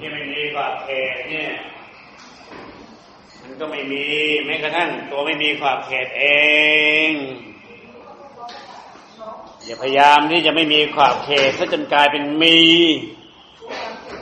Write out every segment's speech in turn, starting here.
ที่ไม่มีขอบเขตเนี่ย มันก็ไม่มีแม้กระทั่งตัวไม่มีขอบเขตเองอย่าพยายามที่จะไม่มีขอบเขตซะจนกลายเป็นมี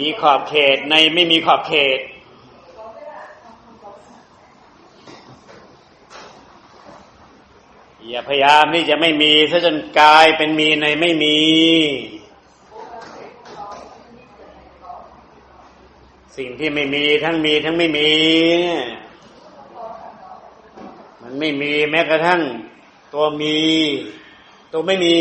มีขอบเขตในไม่มีขอบเขตอย่าพยายามที่จะไม่มีซะจนกลายเป็นมีในไม่มี สิ่งที่ไม่มีทั้งมีทั้งไม่มี มันไม่มีแม้กระทั่ง ตัวมี ตัวไม่มี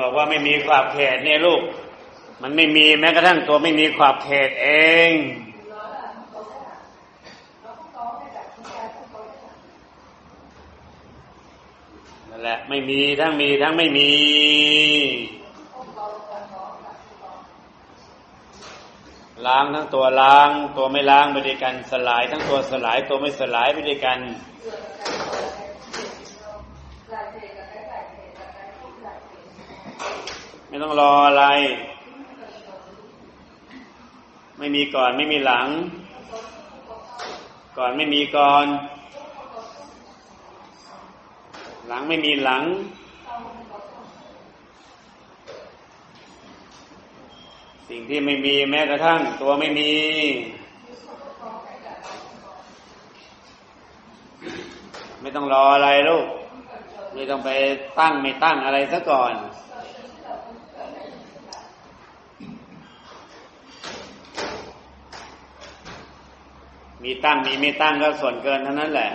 บอกว่าไม่มีขอบเขตเนี่ยลูก มันไม่มีแม้กระทั่งตัวไม่มีขอบเขตเอง นั่นแหละ ไม่มีทั้งมีทั้งไม่มี ล้างทั้งตัวล้าง ตัวไม่ล้างไปด้วยกัน สลายทั้งตัวสลายตัวไม่สลายไปด้วยกัน ไม่ต้องรออะไร ไม่มีก่อนไม่มีหลัง ก่อนไม่มีก่อน หลังไม่มีหลัง สิ่งที่ไม่มีแม้กระทั่ง ตัวไม่มีไม่ต้องรออะไรลูก ไม่ต้องไปตั้งไม่ตั้งอะไรซะก่อน มีตั้งมีไม่ตั้งก็ส่วนเกินเท่านั้นแหละ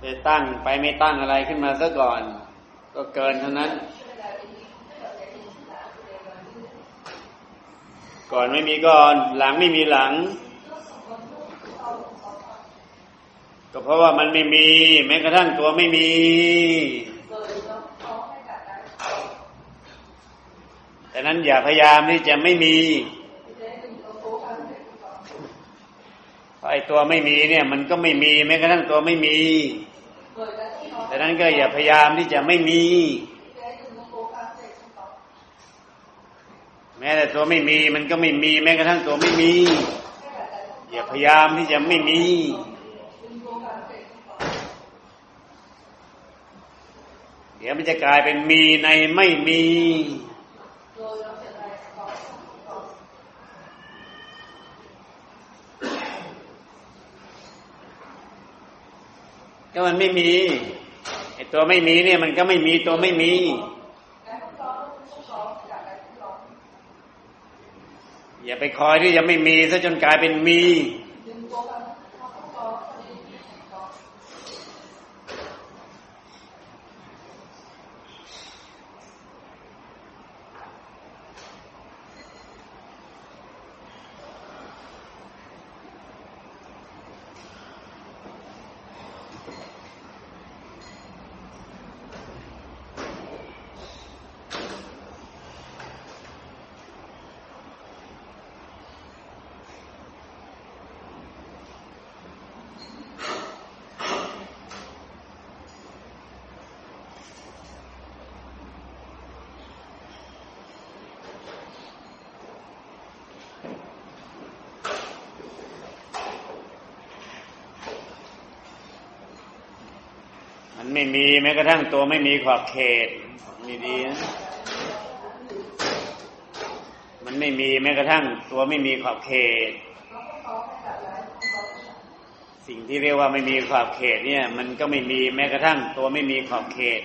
ไปตั้งไปไม่ตั้งอะไรขึ้นมาซะก่อน ก็เกินเท่านั้น ก่อนไม่มีก่อน หลังไม่มีหลัง ก็เพราะว่ามันไม่มี แม้กระทั่งตัวไม่มีแต่นั้นอย่าพยายามที่จะไม่มีเพราะ ไอ้ตัวไม่มีเนี่ย มันก็ไม่มีแม้กระทั่งตัวไม่มีแต่นั้นก็อย่าพยายามที่จะไม่มี แม้แต่ตัวไม่มี มันก็ไม่มี แม้กระทั่งตัวไม่มี อย่าพยายามที่จะไม่มีเดี๋ยวมันจะกลายเป็นมีในไม่มี ก็มันไม่มีไอตัวไม่มีเนี่ย มันก็ไม่มีตัวไม่มีอย่าไปคอยที่จะไม่มีซะจนกลายเป็นมี ไม่มีแม้กระทั่งตัวไม่มีขอบเขตมีดีนะมันไม่มีแม้กระทั่ง ตัวไม่มีขอบเขต สิ่งที่เรียกว่าไม่มีขอบเขตเนี่ย มันก็ไม่มีแม้กระทั่ง ตัวไม่มีขอบเขต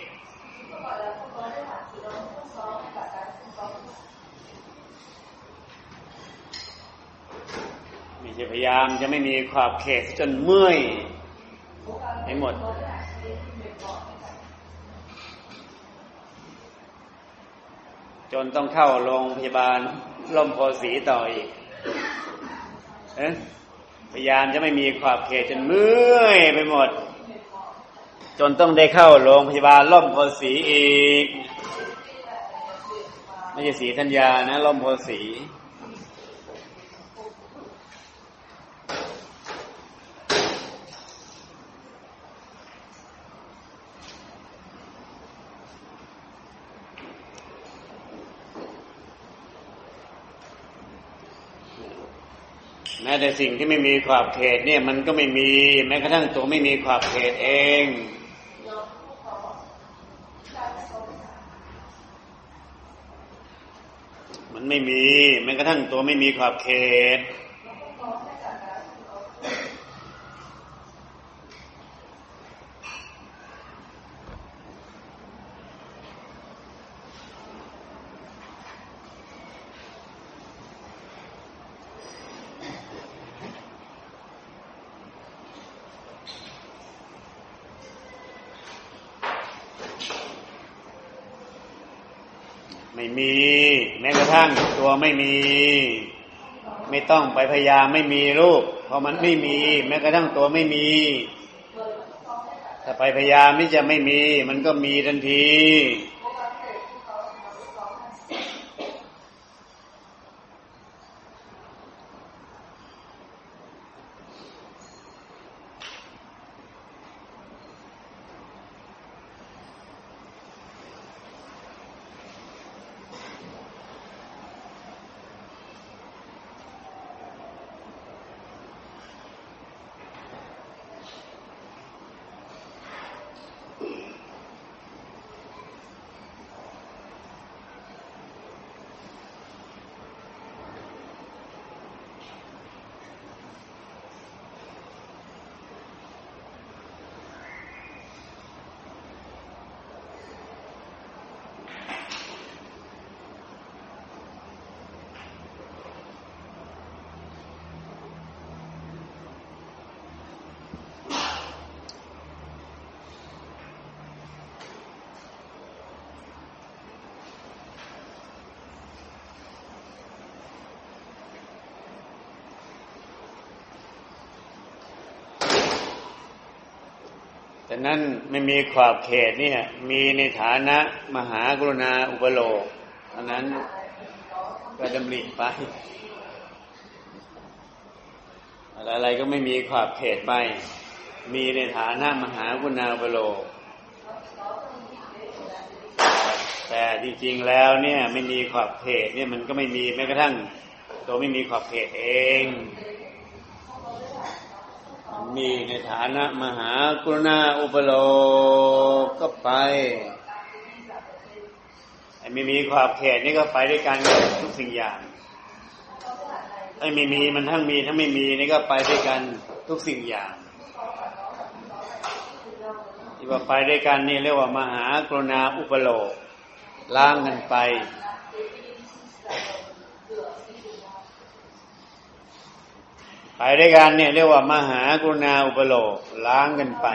ไม่ใช่พยายามจะไม่มีขอบเขตจนเมื่อยให้หมด จนต้องเข้าโรงพยาบาลล่มโพสีต่ออีกเอ๊ะพยายามจะไม่มีขอบเขตจนเมื่อยไปหมด จนต้องได้เข้าโรงพยาบาลล่มโพสีอีก ไม่ใช่สีธัญญานะล่มโพสีศรีแม้แต่ สิ่งที่ไม่มีขอบเขตเนี่ยมันก็ไม่มีแม้กระทั่งตัวไม่มีขอบเขตเองมันไม่มีแม้กระทั่งตัวไม่มีขอบเขต มี แม้กระทั่งตัวไม่มี ไม่ต้องไปพยายามไม่มีรูปเพราะมันไม่มี แม้กระทั่งตัวไม่มีถ้าไปพยายามที่จะไม่มี มันก็มีทันที นั้นไม่มีขอบเขตเนี่ย มีในฐานะมหากรุณาอุปโลกอันนั้นก็ดำริไป อะไรๆก็ไม่มีขอบเขตไป มีในฐานะมหากรุณาอุปโลกแต่จริงๆแล้วเนี่ย ไม่มีขอบเขตเนี่ยมันก็ไม่มีแม้กระทั่ง ตัวไม่มีขอบเขตเอง มีในฐานะมหากรุณาอุปโลกก็ไปไอ้ม่มีขอบเขตนี่ก็ไปด้วยกันทุกสิ่งอย่างไอ้ไม่มีมันทั้งมีทั้งไม่มีนี่ก็ไปด้วยกันทุกสิ่งอย่างที่ว่าไปด้วยกันนี่เรียกว่ามหากรุณาอุปโลกล้างกันไป ไปด้วยกันเนี่ยเรียกว่ามหากรุณาอุปโลกล้างกันไป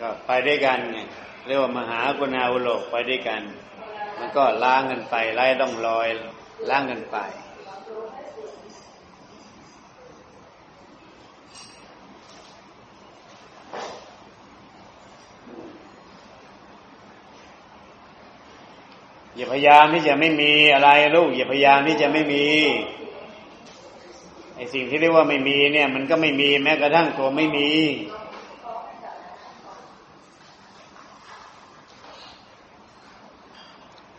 ก็ไปด้วยกันไงเรียกว่ามหากรุณาอุโลกไปด้วยกัน มันก็ล้างกันไปไล่ต้องรอยล้างกันไป อย่าพยายามที่จะไม่มีอะไรลูก อย่าพยายามที่จะไม่มีไอสิ่งที่เรียกว่าไม่มีเนี่ย มันก็ไม่มีแม้กระทั่งตัวไม่มี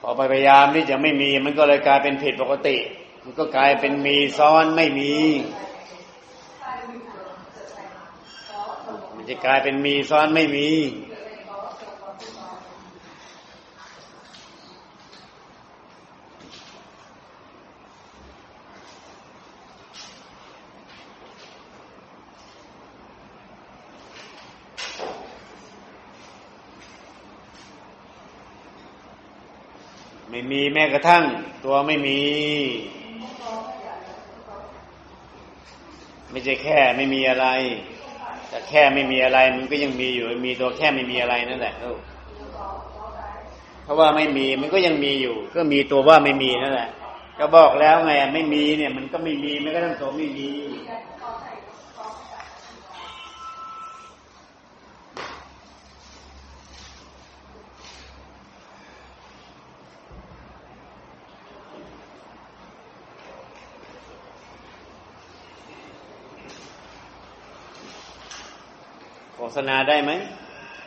พอพยายามที่จะไม่มี มันก็เลยกลายเป็นผิดปกติ มันก็กลายเป็นมีซ้อนไม่มี มันจะกลายเป็นมีซ้อนไม่มี แม้กระทั่ง ตัวไม่มี ไม่ใช่แค่ไม่มีอะไร แต่แค่ไม่มีอะไร มันก็ยังมีอยู่ มีตัวแค่ไม่มีอะไรนั่นแหละเพราะว่าไม่มีมันก็ยังมีอยู่ ก็มีตัวว่าไม่มีนั่นแหละ ก็บอกแล้วไงไม่มีเนี่ย มันก็ไม่มีแม้กระทั่งตัวไม่มี ษณาได้ไหม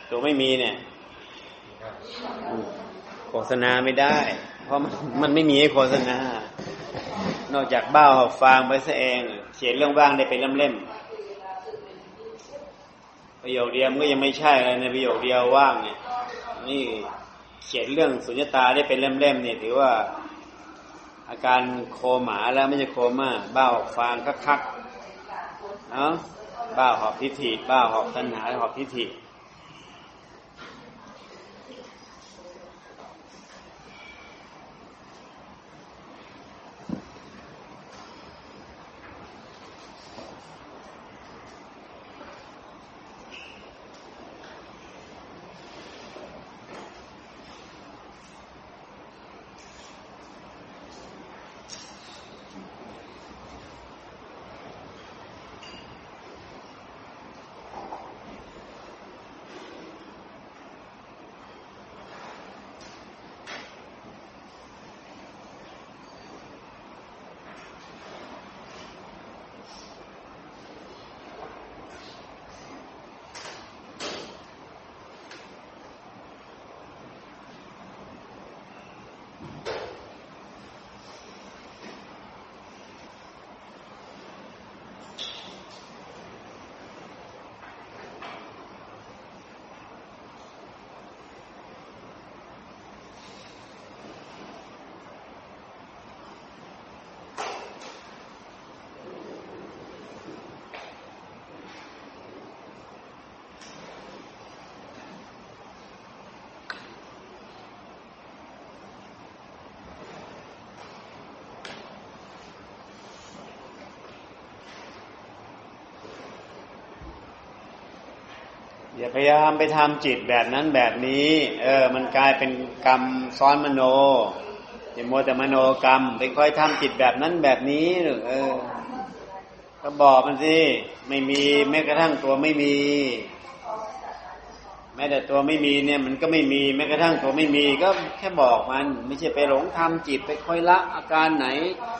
ตัวไม่มีเนี่ย โฆษณาไม่ได้ เพราะมันมันไม่มีให้โฆษณา นอกจากบ้าหอบฟางไปซะเอง เขียนเรื่องว่างได้เป็นเล่มๆประโยคเดียวมันก็ยังไม่ใช่เลยในประโยคเดียวว่างเนี่ย นี่เขียนเรื่องสุญญตาได้เป็นเล่มๆเนี่ยถือว่าอาการโคหมาแล้วไม่ใช่โคม่าบ้าหอบฟางคักๆเนาะ บ้าหอบทิฏฐิ บ้าหอบตัณหาหอบทิฏฐิ อย่าพยายามไปทำจิตแบบนั้นแบบนี้ เออ มันกลายเป็นกรรมซ้อนมโนอย่ามัวแต่มโนกรรม ไปค่อยทำจิตแบบนั้นแบบนี้หรือเออ ก็บอกมันสิไม่มีแม้กระทั่งตัวไม่มี แม้แต่ตัวไม่มีเนี่ย มันก็ไม่มีแม้กระทั่งตัวไม่มี ก็แค่บอกมัน ไม่ใช่ไปหลงทำจิตไปค่อยละอาการไหน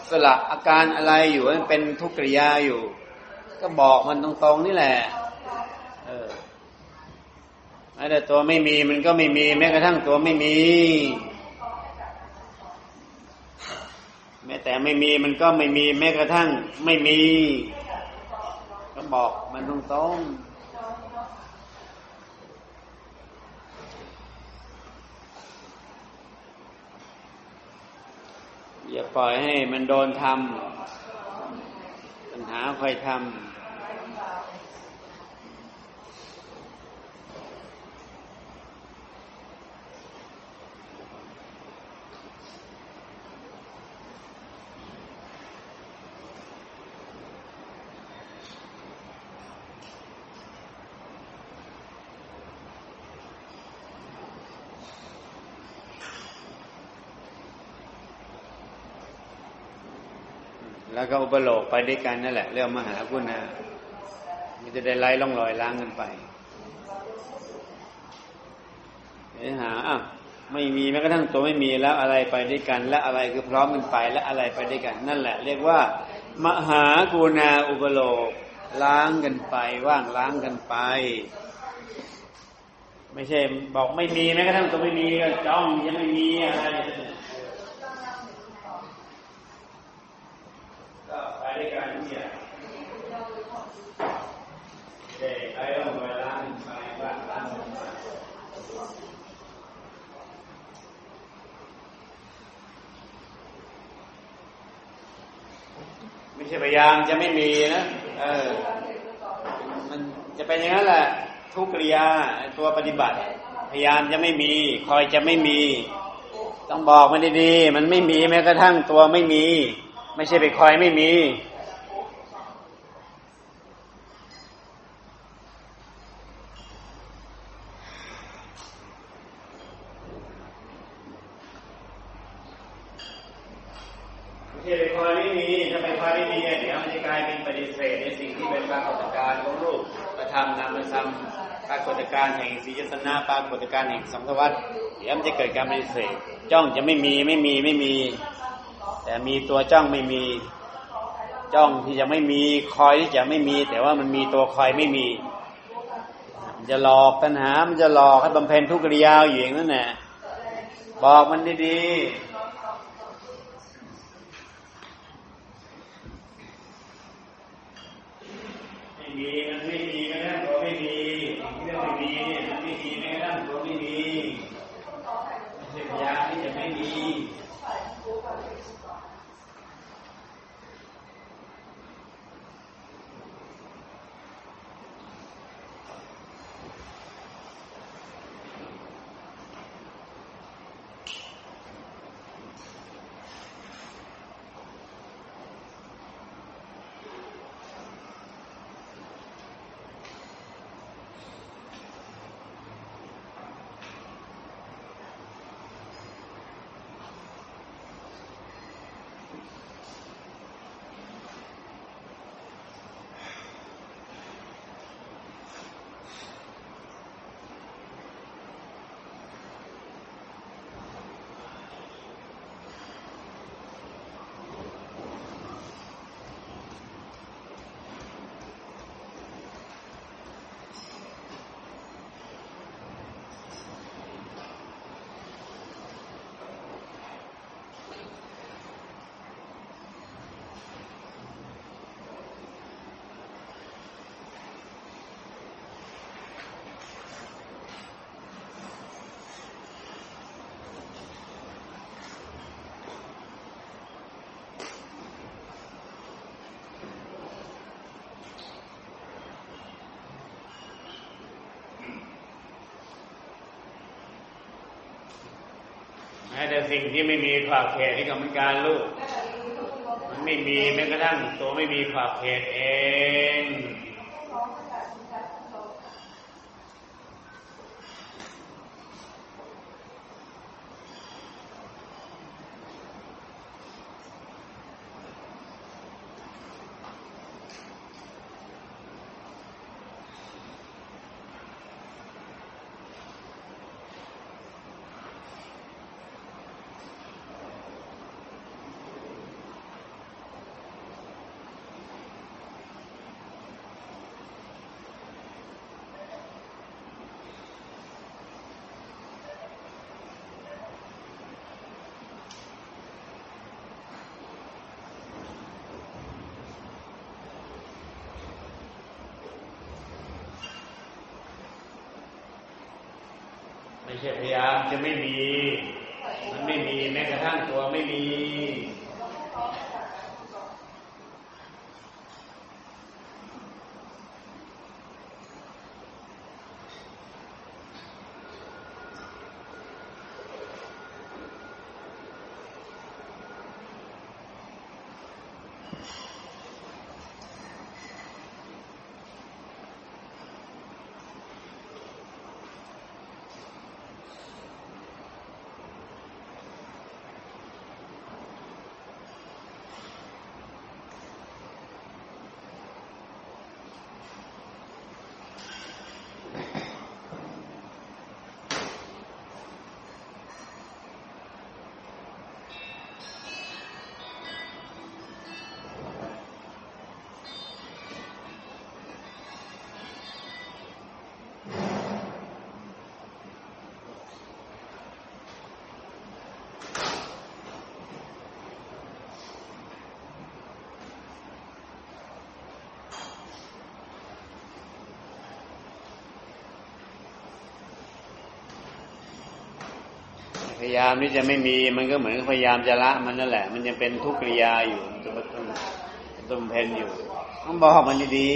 สละอาการอะไรอยู่มันเป็นทุกขกริยาอยู่ ก็บอกมันตรงๆนี่แหละ เออ แม้แต่ตัวไม่มีมันก็ไม่มี แม้กระทั่งตัวไม่มี แม้แต่ไม่มีมันก็ไม่มี แม้กระทั่งไม่มี ก็บอกมันตรงๆอย่าปล่อยให้มันโดนทำปัญหาคอยทำ แล้วก็อุปโลกไปด้วยกันนั่นแหละเรื่องมหากุณามันจะได้ไล่ล่องลอยล้างกันไปเนื้อหาอะไม่มีแม้กระทั่งตัวไม่มีแล้วอะไรไปด้วยกัน และอะไรคือพร้อมกันไปและอะไรไปด้วยกัน นั่นแหละ เรียกว่า มหากุณาอุปโลกล้างกันไป ว่างล้างกันไป ไม่ใช่ บอกไม่มีแม้กระทั่งตัวไม่มีก็จ้องยังไม่มีอะไรก็ไปด้วยกันทุกอย่างเด็กไอ้ต้องไปล้างไปว่างล้างไปไม่ใช่พ ยายามจะไม่มีนะเออ มันจะเป็นอย่างนั้นแหละ ทุกกริยาตัวปฏิบัติ พยายามจะไม่มี คอยจะไม่มี ต้องบอกมันดีๆ มันไม่มีแม้กระทั่งตัวไม่มี ไม่ใช่ไปคอยไม่มี ไม่ใช่ไปคอยไม่มี ถ้าไปคอยไม่มีเนี่ยเดี๋ยวมันจะกลายเป็นปฏิเสธในสิ่งที่เป็นปรากฏการณ์ของรูปประธรรมนามธรรมปรากฏการณ์แห่งสียสนาปรากฏการณ์แห่งสังสวัตเดี๋ยวมันจะเกิดการปฏิเสธจ้องจะไม่มีไม่มีไม่มี แต่มีตัวจ้องไม่มี จ้องที่จะไม่มีคอยที่จะไม่มี แต่ว่ามันมีตัวคอยไม่มี มันจะหลอกตัณหา มันจะหลอกให้บำเพ็ญทุกกิริยาอยู่อย่างนั้นแหละบอกมันดีๆไม่มีมันไม่ แม้แต่สิ่งที่ไม่มีขอบเขตที่กรรมการลูก มันไม่มีแม้กระทั่งตัวไม่มีขอบเขตเอง ไม่ใช่พยายามจะไม่มี มันไม่มีแม้กระทั่งตัวไม่มี พ ยายามที่จะไม่มี มันก็เหมือนพยายามจะละมันนั่นแหละ มันยังเป็นทุกข์กิริยาอยู่มันจะต้องต้องเพนอยู่ต้องบอกมันดี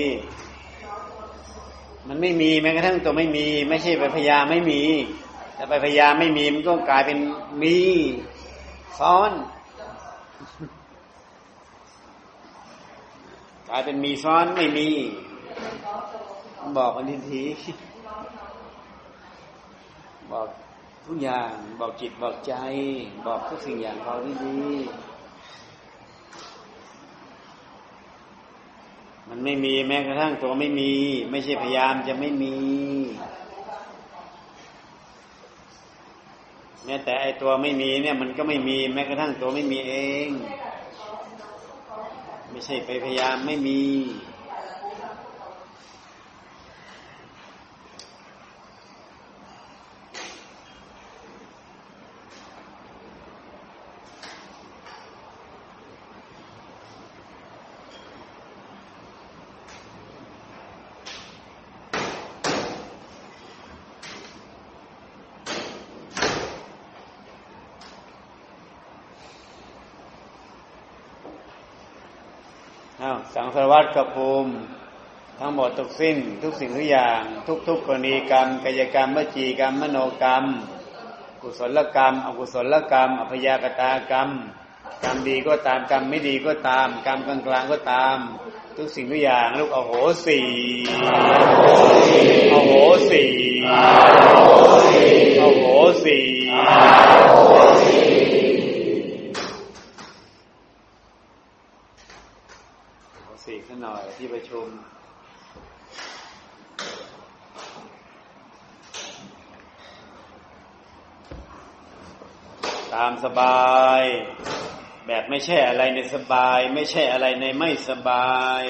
ๆมันไม่มีแม้กระทั่งตัวไม่มี ไม่ใช่ไปพยายามไม่มีแต่ไปพยายามไม่มีมันก็กลายเป็นมีซ้อนกลายเป็นมีซ้อนไม่มี บอกกันทีทีบอก ทุกอย่างบอกจิตบอกใจ บอกทุกสิ่งอย่างเขาดีๆมันไม่มีแม้กระทั่งตัวไม่มี ไม่ใช่พยายามจะไม่มี แม้แต่ไอตัวไม่มีเนี่ย มันก็ไม่มี แม้กระทั่งตัวไม่มีเอง ไม่ใช่ไปพยายามไม่มี สังสารวัตรกับภูมิ ทั้งหมดทุกสิ้น ทุกสิ่งทุกอย่าง ทุกๆกกรณีกรรมกายกรรมวจีกรรมมโนกรรม กุศลกรรม อกุศลกรรม อภยากตากรรม กรรมดีก็ตามกรรมไม่ดีก็ตาม กรรมกลางกลางๆก็ตาม ทุกสิ่งทุกอย่างลูกอโหสีอโหสีอโหสีอโหสีขึ้น หน่อยที่ประชุม ตามสบาย แบบไม่ใช่อะไรในสบาย ไม่ใช่อะไรในไม่สบาย